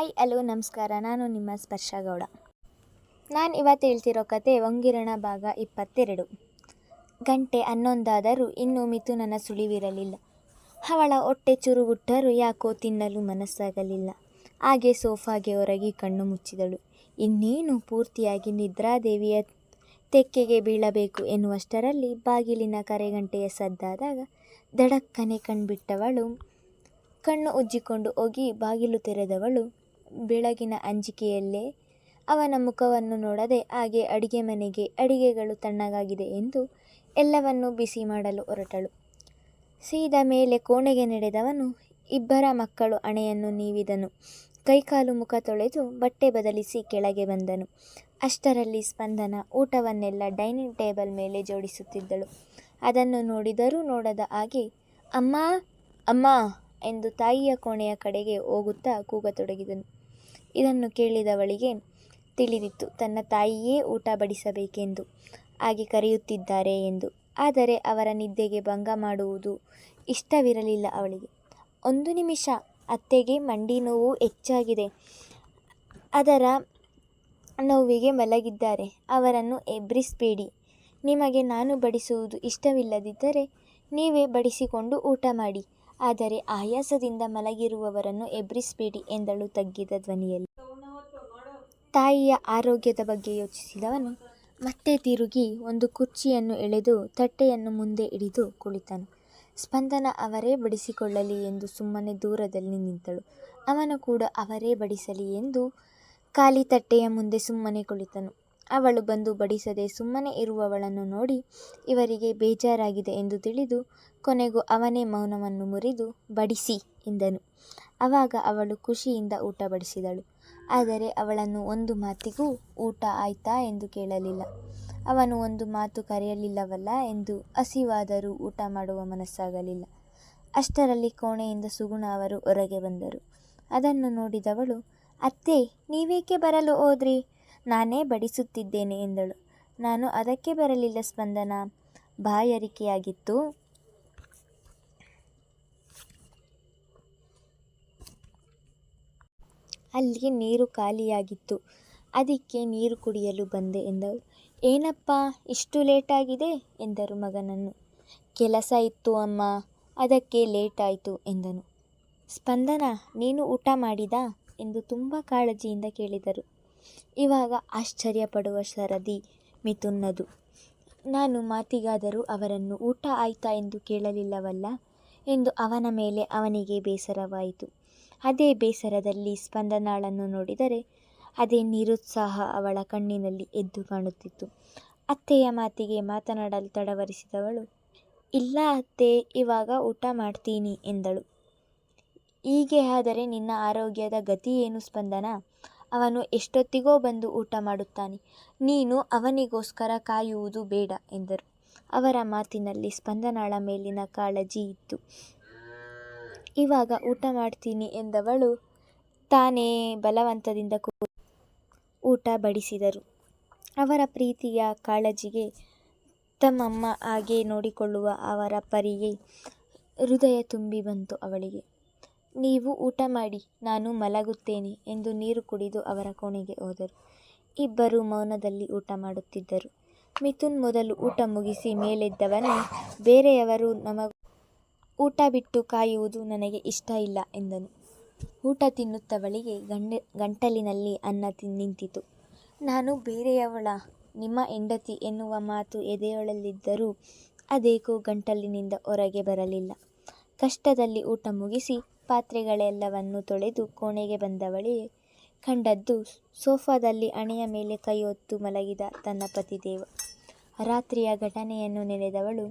Hi, hello, ನಮಸ್ಕಾರ. ನಾನು ನಿಮ್ಮ ಸ್ಪರ್ಶ ಗೌಡ. ನಾನು ಇವತ್ತು ಹೇಳ್ತಿರೋ ಕತೆ ಒಂಗಿರಣ ಭಾಗ ಇಪ್ಪತ್ತೆರಡು. ಗಂಟೆ ಹನ್ನೊಂದಾದರೂ ಇನ್ನೂ ಮಿಥುನನ ಸುಳಿವಿರಲಿಲ್ಲ. ಅವಳ ಹೊಟ್ಟೆ ಚುರುಗುಟ್ಟರೂ ಯಾಕೋ ತಿನ್ನಲು ಮನಸ್ಸಾಗಲಿಲ್ಲ. ಹಾಗೆ ಸೋಫಾಗೆ ಹೊರಗಿ ಕಣ್ಣು ಮುಚ್ಚಿದಳು. ಇನ್ನೇನು ಪೂರ್ತಿಯಾಗಿ ನಿದ್ರಾದೇವಿಯ ತೆಕ್ಕೆಗೆ ಬೀಳಬೇಕು ಎನ್ನುವಷ್ಟರಲ್ಲಿ ಬಾಗಿಲಿನ ಕರೆಗಂಟೆಯ ಸದ್ದಾದಾಗ ದಡಕ್ಕನೆ ಕಣ್ಬಿಟ್ಟವಳು. ಕಣ್ಣು ಉಜ್ಜಿಕೊಂಡು ಹೋಗಿ ಬಾಗಿಲು ತೆರೆದವಳು. ಬೆಳಗಿನ ಅಂಜಿಕೆಯಲ್ಲೇ ಅವನ ಮುಖವನ್ನು ನೋಡದೆ ಹಾಗೆ ಅಡಿಗೆ ಮನೆಗೆ ಅಡಿಗೆಗಳು ತಣ್ಣಗಾಗಿದೆ ಎಂದು ಎಲ್ಲವನ್ನೂ ಬಿಸಿ ಮಾಡಲು ಹೊರಟಳು. ಸೀದ ಮೇಲೆ ಕೋಣೆಗೆ ನಡೆದವನು ಇಬ್ಬರ ಮಕ್ಕಳು ಹಣೆಯನ್ನು ನೀವಿದನು. ಕೈಕಾಲು ಮುಖ ತೊಳೆದು ಬಟ್ಟೆ ಬದಲಿಸಿ ಕೆಳಗೆ ಬಂದನು. ಅಷ್ಟರಲ್ಲಿ ಸ್ಪಂದನ ಊಟವನ್ನೆಲ್ಲ ಡೈನಿಂಗ್ ಟೇಬಲ್ ಮೇಲೆ ಜೋಡಿಸುತ್ತಿದ್ದಳು. ಅದನ್ನು ನೋಡಿದರೂ ನೋಡದ ಹಾಗೆ, ಅಮ್ಮ ಅಮ್ಮ, ಎಂದು ತಾಯಿಯ ಕೋಣೆಯ ಕಡೆಗೆ ಹೋಗುತ್ತಾ ಕೂಗತೊಡಗಿದನು. ಇದನ್ನು ಕೇಳಿದವಳಿಗೆ ತಿಳಿದಿತ್ತು. ತನ್ನ ತಾಯಿಯೇ ಊಟ ಬಡಿಸಬೇಕೆಂದು, ಹಾಗೆ ಕರೆಯುತ್ತಿದ್ದಾರೆ ಎಂದು. ಆದರೆ ಅವರ ನಿದ್ದೆಗೆ ಭಂಗ ಮಾಡುವುದು ಇಷ್ಟವಿರಲಿಲ್ಲ ಅವಳಿಗೆ. ಒಂದು ನಿಮಿಷ, ಅತ್ತೆಗೆ ಮಂಡಿ ನೋವು ಹೆಚ್ಚಾಗಿದೆ. ಅದರ ನೋವಿಗೆ ಮಲಗಿದ್ದಾರೆ. ಅವರನ್ನು ಎಬ್ರಿಸಬೇಡಿ ನಿಮಗೆ ನಾನು ಬಡಿಸುವುದು ಇಷ್ಟವಿಲ್ಲದಿದ್ದರೆ ನೀವೇ ಬಡಿಸಿಕೊಂಡು ಊಟ ಮಾಡಿ. ಆದರೆ ಆಯಾಸದಿಂದ ಮಲಗಿರುವವರನ್ನು ಎಬ್ರಿಸ್ಬೇಡಿ ಎಂದಳು ತಗ್ಗಿದ ಧ್ವನಿಯಲ್ಲಿ. ತಾಯಿಯ ಆರೋಗ್ಯದ ಬಗ್ಗೆ ಯೋಚಿಸಿದವನು ಮತ್ತೆ ತಿರುಗಿ ಒಂದು ಕುರ್ಚಿಯನ್ನು ಎಳೆದು ತಟ್ಟೆಯನ್ನು ಮುಂದೆ ಹಿಡಿದು ಕುಳಿತನು. ಸ್ಪಂದನ ಅವರೇ ಬಡಿಸಿಕೊಳ್ಳಲಿ ಎಂದು ಸುಮ್ಮನೆ ದೂರದಲ್ಲಿ ನಿಂತಳು. ಅವನು ಕೂಡ ಅವರೇ ಬಡಿಸಲಿ ಎಂದು ಖಾಲಿ ತಟ್ಟೆಯ ಮುಂದೆ ಸುಮ್ಮನೆ ಕುಳಿತನು. ಅವಳು ಬಂದು ಬಡಿಸದೆ ಸುಮ್ಮನೆ ಇರುವವಳನ್ನು ನೋಡಿ ಇವರಿಗೆ ಬೇಜಾರಾಗಿದೆ ಎಂದು ತಿಳಿದು ಕೊನೆಗೂ ಅವನೇ ಮೌನವನ್ನು ಮುರಿದು, ಬಡಿಸಿ ಎಂದನು. ಆವಾಗ ಅವಳು ಖುಷಿಯಿಂದ ಊಟ ಬಡಿಸಿದಳು. ಆದರೆ ಅವಳನ್ನು ಒಂದು ಮಾತಿಗೂ ಊಟ ಆಯ್ತಾ ಎಂದು ಕೇಳಲಿಲ್ಲ. ಅವನು ಒಂದು ಮಾತು ಕರೆಯಲಿಲ್ಲವಲ್ಲ ಎಂದು ಹಸಿವಾದರೂ ಊಟ ಮಾಡುವ ಮನಸ್ಸಾಗಲಿಲ್ಲ. ಅಷ್ಟರಲ್ಲಿ ಕೋಣೆಯಿಂದ ಸುಗುಣ ಅವರು ಹೊರಗೆ ಬಂದರು. ಅದನ್ನು ನೋಡಿದವಳು, ಅತ್ತೆ, ನೀವೇಕೆ ಬರಲು ಹೋದ್ರಿ? ನಾನೇ ಬಡಿಸುತ್ತಿದ್ದೇನೆ ಎಂದಳು. ನಾನು ಅದಕ್ಕೆ ಬರಲಿಲ್ಲ ಸ್ಪಂದನ. ಬಾಯರಿಕೆಯಾಗಿತ್ತು. ಅಲ್ಲಿ ನೀರು ಖಾಲಿಯಾಗಿತ್ತು. ಅದಕ್ಕೆ ನೀರು ಕುಡಿಯಲು ಬಂದೆ ಎಂದಳು. ಏನಪ್ಪ, ಇಷ್ಟು ಲೇಟಾಗಿದೆ ಎಂದರು ಮಗನನ್ನು. ಕೆಲಸ ಇತ್ತು ಅಮ್ಮ, ಅದಕ್ಕೆ ಲೇಟಾಯಿತು ಎಂದನು. ಸ್ಪಂದನ, ನೀನು ಊಟ ಮಾಡಿದಾ? ಎಂದು ತುಂಬ ಕಾಳಜಿಯಿಂದ ಕೇಳಿದರು. ಇವಾಗ ಆಶ್ಚರ್ಯಪಡುವ ಸರದಿ ಮಿಥುನ್ನದು ನಾನು ಮಾತಿಗಾದರೂ ಅವರನ್ನು ಊಟ ಆಯ್ತಾ ಎಂದು ಕೇಳಲಿಲ್ಲವಲ್ಲ ಎಂದು ಅವನ ಮೇಲೆ ಅವನಿಗೆ ಬೇಸರವಾಯಿತು. ಅದೇ ಬೇಸರದಲ್ಲಿ ಸ್ಪಂದನಾಳನ್ನು ನೋಡಿದರೆ ಅದೇ ನಿರುತ್ಸಾಹ ಅವಳ ಕಣ್ಣಿನಲ್ಲಿ ಎದ್ದು ಕಾಣುತ್ತಿತ್ತು. ಅತ್ತೆಯ ಮಾತಿಗೆ ಮಾತನಾಡಲು ತಡವರಿಸಿದವಳು, ಇಲ್ಲ ಅತ್ತೆ, ಇವಾಗ ಊಟ ಮಾಡ್ತೀನಿ ಎಂದಳು. ಹೀಗೆ ಆದರೆ ನಿನ್ನ ಆರೋಗ್ಯದ ಗತಿ ಏನು ಸ್ಪಂದನ? ಅವನು ಎಷ್ಟೊತ್ತಿಗೋ ಬಂದು ಊಟ ಮಾಡುತ್ತಾನೆ. ನೀನು ಅವನಿಗೋಸ್ಕರ ಕಾಯುವುದು ಬೇಡ ಎಂದರು. ಅವರ ಮಾತಿನಲ್ಲಿ ಸ್ಪಂದನಾಳ ಮೇಲಿನ ಕಾಳಜಿ ಇತ್ತು. ಇವಾಗ ಊಟ ಮಾಡ್ತೀನಿ ಎಂದವಳು ತಾನೇ ಬಲವಂತದಿಂದ ಊಟ ಬಡಿಸಿದರು. ಅವರ ಪ್ರೀತಿಯ ಕಾಳಜಿಗೆ ತಮ್ಮಮ್ಮ ಹಾಗೆ ನೋಡಿಕೊಳ್ಳುವ ಅವರ ಪರಿಗೆ ಹೃದಯ ತುಂಬಿ ಬಂತು ಅವಳಿಗೆ. ನೀವು ಊಟ ಮಾಡಿ, ನಾನು ಮಲಗುತ್ತೇನೆ ಎಂದು ನೀರು ಕುಡಿದು ಅವರ ಕೋಣೆಗೆ ಹೋದರು. ಇಬ್ಬರು ಮೌನದಲ್ಲಿ ಊಟ ಮಾಡುತ್ತಿದ್ದರು. ಮಿಥುನ್ ಮೊದಲು ಊಟ ಮುಗಿಸಿ ಮೇಲೆದ್ದವನೇ, ಬೇರೆಯವರು ನಮಗ ಊಟ ಬಿಟ್ಟು ಕಾಯುವುದು ನನಗೆ ಇಷ್ಟ ಇಲ್ಲ ಎಂದನು. ಊಟ ತಿನ್ನುತ್ತವಳಿಗೆ ಗಂಡ, ಗಂಟಲಿನಲ್ಲಿ ಅನ್ನ ನಿಂತಿತು. ನಾನು ಬೇರೆಯವಳ, ನಿಮ್ಮ ಹೆಂಡತಿ ಎನ್ನುವ ಮಾತು ಎದೆಯೊಳಲಿದ್ದರೂ, ಅದೇಕೋ ಗಂಟಲಿನಿಂದ ಹೊರಗೆ ಬರಲಿಲ್ಲ. ಕಷ್ಟದಲ್ಲಿ ಊಟ ಮುಗಿಸಿ ಪಾತ್ರೆಗಳೆಲ್ಲವನ್ನು ತೊಳೆದು ಕೋಣೆಗೆ ಬಂದವಳೇ ಕಂಡದ್ದು ಸೋಫಾದಲ್ಲಿ ಹಣೆಯ ಮೇಲೆ ಕೈಯೊತ್ತು ಮಲಗಿದ ತನ್ನ ಪತಿದೇವ. ರಾತ್ರಿಯ ಘಟನೆಯನ್ನು ನೆನೆದವಳು,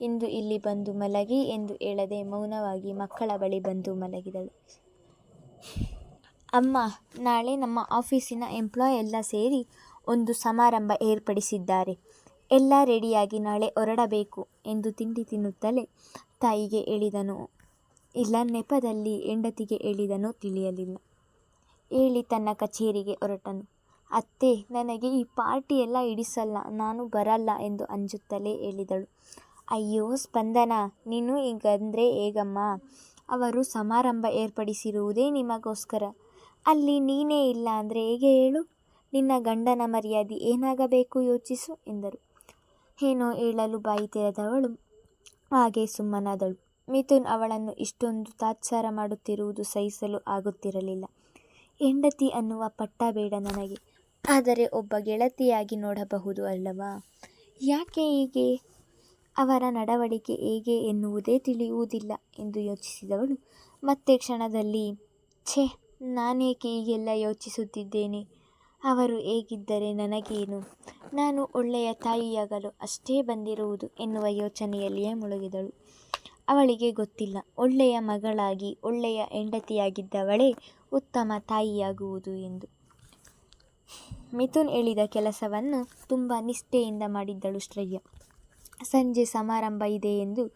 ಇಂದು ಇಲ್ಲಿ ಬಂದು ಮಲಗಿ ಎಂದು ಹೇಳದೆ ಮೌನವಾಗಿ ಮಕ್ಕಳ ಬಳಿ ಬಂದು ಮಲಗಿದಳು. ಅಮ್ಮ, ನಾಳೆ ನಮ್ಮ ಆಫೀಸಿನ ಎಂಪ್ಲಾಯ್ ಎಲ್ಲ ಸೇರಿ ಒಂದು ಸಮಾರಂಭ ಏರ್ಪಡಿಸಿದ್ದಾರೆ. ಎಲ್ಲ ರೆಡಿಯಾಗಿ ನಾಳೆ ಹೊರಡಬೇಕು ಎಂದು ತಿಂಡಿ ತಿನ್ನುತ್ತಲೇ ತಾಯಿಗೆ ಹೇಳಿದನು. ಇಲ್ಲ, ನೆಪದಲ್ಲಿ ಹೆಂಡತಿಗೆ ಹೇಳಿದನೋ ತಿಳಿಯಲಿಲ್ಲ. ಹೇಳಿ ತನ್ನ ಕಚೇರಿಗೆ ಹೊರಟನು. ಅತ್ತೆ, ನನಗೆ ಈ ಪಾರ್ಟಿ ಎಲ್ಲ ಹಿಡಿಸಲ್ಲ, ನಾನು ಬರಲ್ಲ ಎಂದು ಅಂಜುತ್ತಲೇ ಹೇಳಿದಳು. ಅಯ್ಯೋ, ಸ್ಪಂದನ, ನೀನು ಹೀಗಂದರೆ ಹೇಗಮ್ಮ? ಅವರು ಸಮಾರಂಭ ಏರ್ಪಡಿಸಿರುವುದೇ ನಿಮಗೋಸ್ಕರ. ಅಲ್ಲಿ ನೀನೇ ಇಲ್ಲ ಅಂದರೆ ಹೇಗೆ ಹೇಳು? ನಿನ್ನ ಗಂಡನ ಮರ್ಯಾದೆ ಏನಾಗಬೇಕು ಯೋಚಿಸು ಎಂದರು. ಏನೋ ಹೇಳಲು ಬಾಯಿ ತೆರೆದವಳು. ಹಾಗೆ ಸುಮ್ಮನಾದಳು. ಮಿಥುನ್ ಅವಳನ್ನು ಇಷ್ಟೊಂದು ತಾತ್ಸಾರ ಮಾಡುತ್ತಿರುವುದು ಸಹಿಸಲು ಆಗುತ್ತಿರಲಿಲ್ಲ. ಹೆಂಡತಿ ಅನ್ನುವ ಪಟ್ಟ ಬೇಡ ನನಗೆ. ಆದರೆ ಒಬ್ಬ ಗೆಳತಿಯಾಗಿ ನೋಡಬಹುದು ಅಲ್ಲವಾ? ಯಾಕೆ ಹೀಗೆ? ಅವರ ನಡವಳಿಕೆ ಹೇಗೆ ಎನ್ನುವುದೇ ತಿಳಿಯುವುದಿಲ್ಲ ಎಂದು ಯೋಚಿಸಿದವಳು. ಮತ್ತೆ ಕ್ಷಣದಲ್ಲಿ, ಛೇ, ನಾನೇಕೆ ಹೀಗೆಲ್ಲ ಯೋಚಿಸುತ್ತಿದ್ದೇನೆ? ಅವರು ಹೇಗಿದ್ದರೆ ನನಗೇನು? ನಾನು ಒಳ್ಳೆಯ ತಾಯಿಯಾಗಲು ಅಷ್ಟೇ ಬಂದಿರುವುದು ಎನ್ನುವ ಯೋಚನೆಯಲ್ಲಿಯೇ ಮುಳುಗಿದಳು. ಅವಳಿಗೆ ಗೊತ್ತಿಲ್ಲ. ಒಳ್ಳೆಯ ಮಗಳಾಗಿ, ಒಳ್ಳೆಯ ಹೆಂಡತಿಯಾಗಿದ್ದವಳೇ ಉತ್ತಮ ತಾಯಿಯಾಗುವುದು ಎಂದು. ಮಿಥುನ್ ಹೇಳಿದ ಕೆಲಸವನ್ನು ತುಂಬ ನಿಷ್ಠೆಯಿಂದ ಮಾಡಿದ್ದಳು ಶ್ರೇಯ. ಸಂಜೆ ಸಮಾರಂಭ ಇದೆ ಎಂದು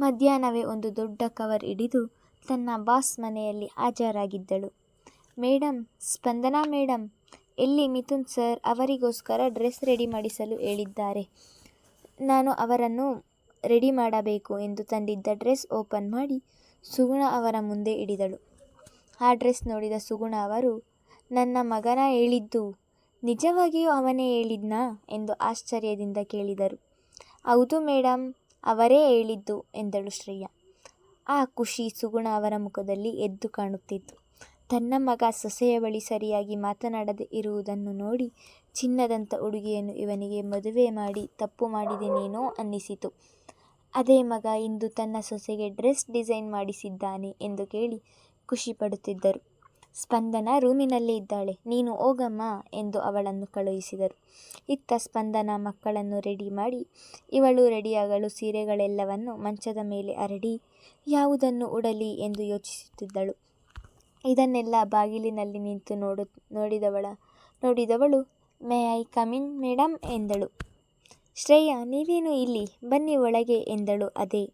ಮಧ್ಯಾಹ್ನವೇ ಒಂದು ದೊಡ್ಡ ಕವರ್ ಹಿಡಿದು ತನ್ನ ಬಾಸ್ ಮನೆಯಲ್ಲಿ ಹಾಜರಾಗಿದ್ದಳು. ಮೇಡಮ್ ಸ್ಪಂದನಾ ಮೇಡಮ್ ಎಲ್ಲಿ ಮಿಥುನ್ ಸರ್ ಅವರಿಗೋಸ್ಕರ ಡ್ರೆಸ್ ರೆಡಿ ಮಾಡಿಸಲು ಹೇಳಿದ್ದಾರೆ? ನಾನು ಅವರನ್ನು ರೆಡಿ ಮಾಡಬೇಕು ಎಂದು ತಂದಿದ್ದ ಡ್ರೆಸ್ ಓಪನ್ ಮಾಡಿ ಸುಗುಣ ಅವರ ಮುಂದೆ ಇಡಿದಳು. ಆ ಡ್ರೆಸ್ ನೋಡಿದ ಸುಗುಣ ಅವರು, ನನ್ನ ಮಗನ ಹೇಳಿದ್ದು ನಿಜವಾಗಿಯೂ ಅವನೇ ಹೇಳಿದ್ನಾ? ಎಂದು ಆಶ್ಚರ್ಯದಿಂದ ಕೇಳಿದರು. ಹೌದು ಮೇಡಮ್ ಅವರೇ ಹೇಳಿದ್ದು, ಎಂದಳು ಶ್ರೇಯ. ಆ ಖುಷಿ ಸುಗುಣ ಅವರ ಮುಖದಲ್ಲಿ ಎದ್ದು ಕಾಣುತ್ತಿತ್ತು. ತನ್ನ ಮಗ ಸೊಸೆಯ ಬಳಿ ಸರಿಯಾಗಿ ಮಾತನಾಡದೆ ಇರುವುದನ್ನು ನೋಡಿ ಚಿನ್ನದಂಥ ಹುಡುಗಿಯನ್ನು ಇವನಿಗೆ ಮದುವೆ ಮಾಡಿ ತಪ್ಪು ಮಾಡಿದೆನೇನೋ ಅನ್ನಿಸಿತು. ಅದೇ ಮಗ ಇಂದು ತನ್ನ ಸೊಸೆಗೆ ಡ್ರೆಸ್ ಡಿಸೈನ್ ಮಾಡಿಸಿದ್ದಾನೆ ಎಂದು ಕೇಳಿ ಖುಷಿಪಡುತ್ತಿದ್ದರು ಸ್ಪಂದನ ರೂಮಿನಲ್ಲೇ ಇದ್ದಾಳೆ. ನೀನು ಹೋಗಮ್ಮ ಎಂದು ಅವಳನ್ನು ಕಳುಹಿಸಿದರು. ಇತ್ತ ಸ್ಪಂದನ ಮಕ್ಕಳನ್ನು ರೆಡಿ ಮಾಡಿ, ಇವಳು ರೆಡಿಯಾಗಲು ಸೀರೆಗಳೆಲ್ಲವನ್ನು ಮಂಚದ ಮೇಲೆ ಹರಡಿ, ಯಾವುದನ್ನು ಉಡಲಿ ಎಂದು ಯೋಚಿಸುತ್ತಿದ್ದಳು. ಇದನ್ನೆಲ್ಲ ಬಾಗಿಲಿನಲ್ಲಿ ನಿಂತು ನೋಡು, ನೋಡಿದವಳ, ನೋಡಿದವಳು may I come in madam ಎಂದಳು. ಶ್ರೇಯ, ನೀವೇನು ಇಲ್ಲಿ? ಬನ್ನಿ ಒಳಗೆ ಎಂದಳು ಅದೇ.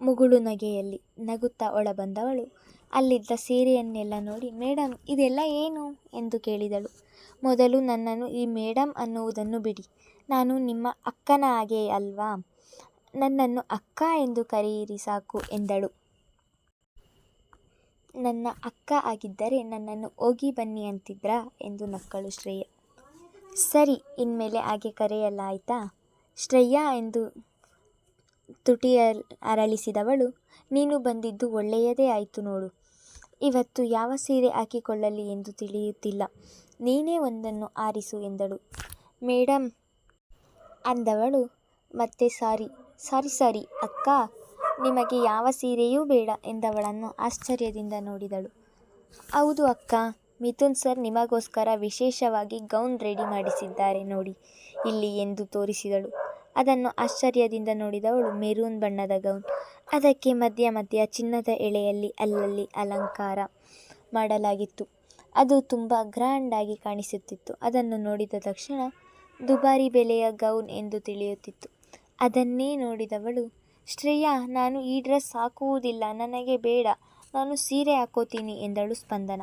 ಮುಗುಳು ನಗೆಯಲ್ಲಿ ನಗುತ್ತಾ ಒಳಬಂದವಳು. ಅಲ್ಲಿದ್ದ ಸೀರೆಯನ್ನೆಲ್ಲ ನೋಡಿ ಮೇಡಮ್ ಇದೆಲ್ಲ ಏನು? ಎಂದು ಕೇಳಿದಳು. ಮೊದಲು ನನ್ನನ್ನು ಈ ಮೇಡಮ್ ಅನ್ನುವುದನ್ನು ಬಿಡಿ. ನಾನು ನಿಮ್ಮ ಅಕ್ಕನ ಹಾಗೆ ಅಲ್ವಾ? ನನ್ನನ್ನು ಅಕ್ಕ ಎಂದು ಕರೆಯಿರಿ ಸಾಕು ಎಂದಳು. ನನ್ನ ಅಕ್ಕ ಆಗಿದ್ದರೆ ನನ್ನನ್ನು ಹೋಗಿ ಬನ್ನಿ ಅಂತಿದ್ರಾ? ಎಂದು ನಕ್ಕಳು ಶ್ರೇಯ. ಸರಿ, ಇನ್ಮೇಲೆ ಹಾಗೆ ಕರೆಯಲ್ಲ, ಆಯಿತಾ? ಶ್ರೇಯಾ ಎಂದು ತುಟಿಯ ಅರಳಿಸಿದವಳು ನೀನು ಬಂದಿದ್ದು ಒಳ್ಳೆಯದೇ ಆಯಿತು ನೋಡು. ಇವತ್ತು ಯಾವ ಸೀರೆ ಹಾಕಿಕೊಳ್ಳಲಿ ಎಂದು ತಿಳಿಯುತ್ತಿಲ್ಲ. ನೀನೇ ಒಂದನ್ನು ಆರಿಸು ಎಂದಳು. ಮೇಡಮ್ ಅಂದವಳು. ಮತ್ತೆ ಸಾರಿ ಸಾರಿ ಸಾರಿ, ಅಕ್ಕ, ನಿಮಗೆ ಯಾವ ಸೀರೆಯೂ ಬೇಡ ಎಂದವಳನ್ನು ಆಶ್ಚರ್ಯದಿಂದ ನೋಡಿದಳು. ಹೌದು ಅಕ್ಕ ಮಿಥುನ್ ಸರ್ ನಿಮಗೋಸ್ಕರ ವಿಶೇಷವಾಗಿ ಗೌನ್ ರೆಡಿ ಮಾಡಿಸಿದ್ದಾರೆ ನೋಡಿ. ಇಲ್ಲಿ ಎಂದು ತೋರಿಸಿದಳು. ಅದನ್ನು ಆಶ್ಚರ್ಯದಿಂದ ನೋಡಿದವಳು ಮೆರೂನ್ ಬಣ್ಣದ ಗೌನ್. ಅದಕ್ಕೆ ಮಧ್ಯ ಮಧ್ಯ ಚಿನ್ನದ ಎಳೆಯಲ್ಲಿ ಅಲ್ಲಲ್ಲಿ ಅಲಂಕಾರ ಮಾಡಲಾಗಿತ್ತು. ಅದು ತುಂಬ ಗ್ರ್ಯಾಂಡಾಗಿ ಕಾಣಿಸುತ್ತಿತ್ತು. ಅದನ್ನು ನೋಡಿದ ತಕ್ಷಣ ದುಬಾರಿ ಬೆಲೆಯ ಗೌನ್ ಎಂದು ತಿಳಿಯುತ್ತಿತ್ತು. ಅದನ್ನೇ ನೋಡಿದವಳು, ಶ್ರೇಯಾ, ನಾನು ಈ ಡ್ರೆಸ್ ಹಾಕುವುದಿಲ್ಲ. ನನಗೆ ಬೇಡ. ನಾನು ಸೀರೆ ಹಾಕೋತೀನಿ ಎಂದಳು ಸ್ಪಂದನ.